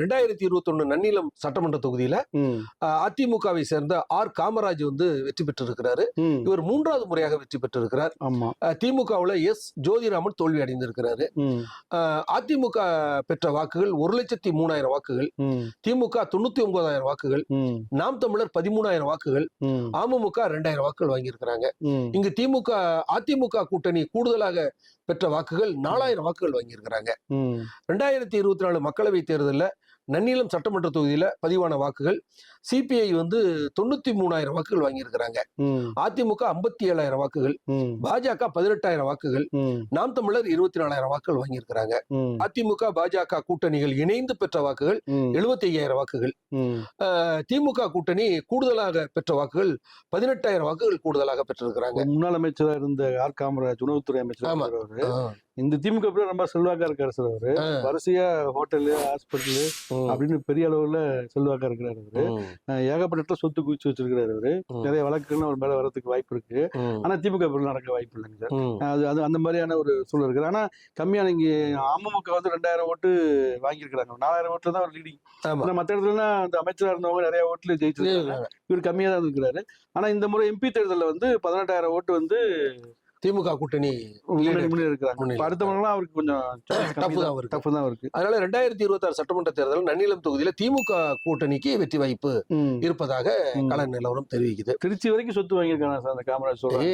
ரெண்டாயிரத்தி இருபத்தொன்னு நன்னிலம் சட்டமன்ற தொகுதியில அதிமுகவை சேர்ந்த ஆர். காமராஜ் வந்து வெற்றி பெற்றிருக்கிறாரு. இவர் மூன்றாவது முறையாக வெற்றி அஹ், திமுகவுல எஸ். ஜோதிராமன் தோல்வி அடைந்திருக்கிறாரு. அதிமுக பெற்ற வாக்குகள் ஒரு லட்சத்தி மூணாயிரம் வாக்குகள். திமுக தொண்ணூத்தி ஒன்பதாயிரம் வாக்குகள். நாம் தமிழர் பதிமூணாயிரம் வாக்குகள். அமமுக ரெண்டாயிரம் வாக்குகள் வாங்கியிருக்கிறாங்க. இங்கு திமுக அதிமுக கூட்டணி கூடுதலாக பெற்ற வாக்குகள் நாலாயிரம் வாக்குகள் வாங்கியிருக்கிறாங்க. ரெண்டாயிரத்தி இருபத்தி நாலு மக்களவை தேர்தலில் நன்னிலம் சட்டமன்ற தொகுதியில பதிவான வாக்குகள் சிபிஐ வந்து தொண்ணூத்தி மூணாயிரம் வாக்குகள் வாங்கியிருக்கிறாங்க. அதிமுக ஐம்பத்தி ஏழாயிரம் வாக்குகள் பாஜக பதினெட்டாயிரம் வாக்குகள் நாம் தமிழர் இருபத்தி நாலாயிரம் வாக்குகள் வாங்கியிருக்கிறாங்க. அதிமுக பாஜக கூட்டணிகள் இணைந்து பெற்ற வாக்குகள் எழுபத்தி ஐயாயிரம் வாக்குகள். திமுக கூட்டணி கூடுதலாக பெற்ற வாக்குகள் பதினெட்டாயிரம் வாக்குகள் கூடுதலாக பெற்றிருக்கிறாங்க. முன்னாள் அமைச்சரா இருந்த ஆர் காமராஜ் உணவுத்துறை அமைச்சர் இந்த திமுக ரொம்ப செல்வாக்கா இருக்காரு சார் அவரு. வரிசையா ஹோட்டலு ஹாஸ்பிட்டலு அப்படின்னு பெரிய அளவுல செல்வாக்கா இருக்கிறாரு அவரு. ஏகப்பட்ட சொத்து குவிச்சு வச்சிருக்காரு அவரு. நிறைய வழக்குகள் அவர் மேல வரதுக்கு வாய்ப்பு இருக்கு. ஆனா திமுக நடக்க வாய்ப்பு இல்லைங்க சார். அது அது அந்த மாதிரியான ஒரு சூழல் இருக்குது. ஆனா கம்மியான இங்க அமமுக வந்து ரெண்டாயிரம் ஓட்டு வாங்கியிருக்கிறாங்க. நாலாயிரம் ஓட்டுல தான் ஒரு லீடிங் மத்த இடத்துல அந்த அமைச்சரா இருந்தவங்க நிறைய ஓட்டுல ஜெயிச்சிருக்காங்க. இவர் கம்மியா தான் இருக்கிறாரு ஆனா இந்த முறை எம்பி தேர்தல்ல வந்து பதினெட்டாயிரம் ஓட்டு வந்து திமுக கூட்டணி இருக்கிறாங்க அவருக்கு கொஞ்சம் Tough தான் இருக்கு. டஃப் தான் இருக்கு அதனால ரெண்டாயிரத்தி இருபத்தி ஆறு சட்டமன்ற தேர்தல் நன்னிலம் தொகுதியில திமுக கூட்டணிக்கு வெற்றி வாய்ப்பு. இருப்பதாக. கள நிலவரம் தெரிவிக்குது திருச்சி வரைக்கும் சொத்து வாங்கியிருக்காங்க சார் அந்த காமராஜ் சொல்றாங்க.